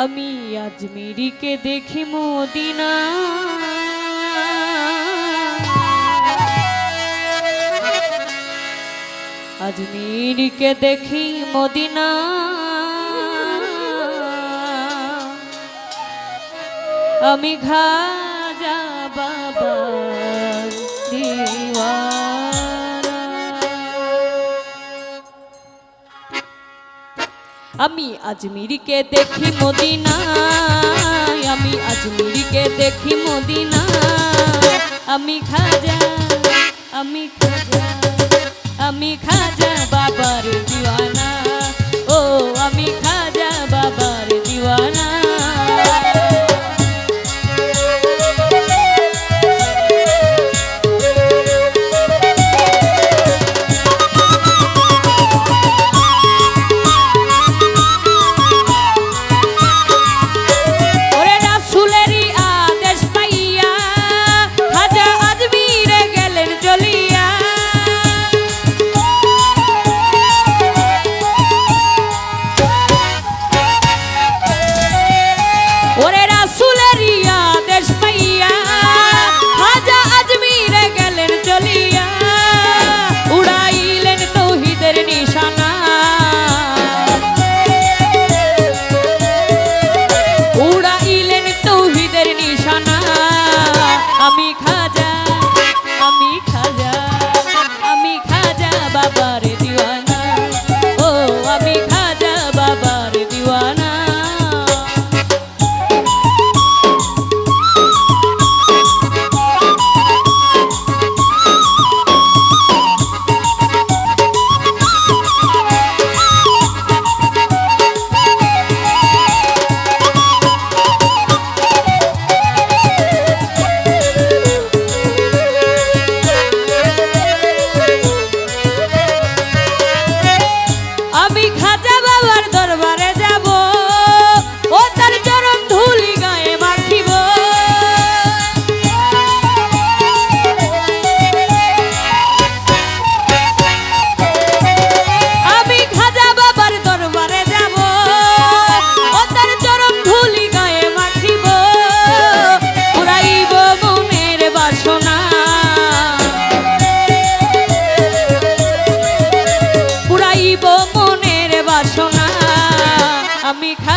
আমি আজমিরিকে দেখি মদিনা আজমিরিকে দেখি মদিনা। আমি খাজা বাবা দিওয়ানা। আমি আজমিরকে দেখি মদিনা আমি আজমিরকে দেখি মদিনা আমি খাজা আমি খাজা আমি খাজা বাবার দিওয়ানা। ও, আমি খাজা আমি খা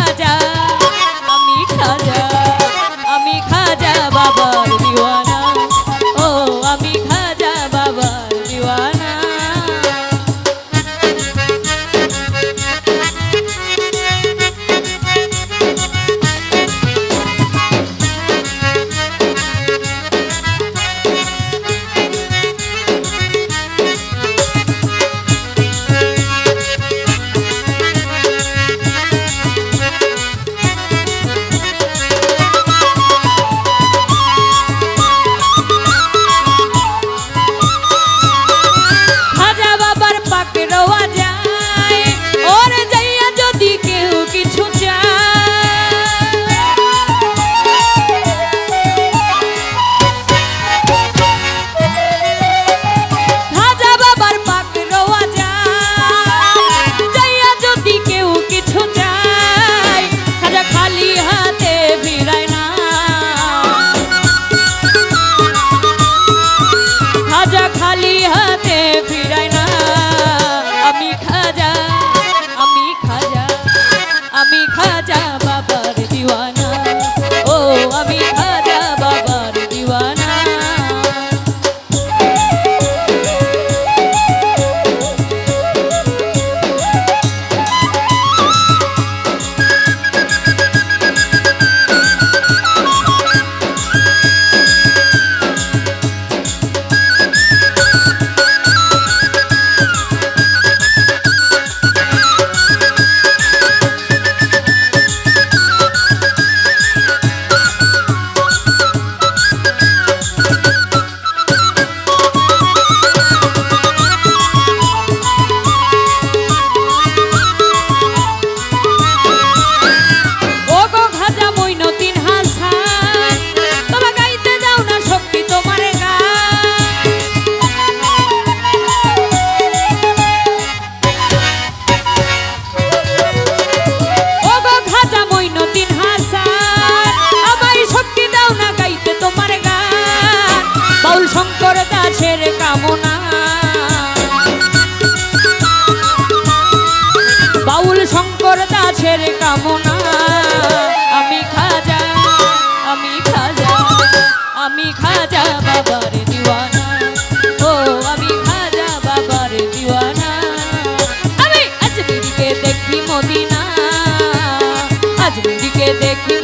দেখি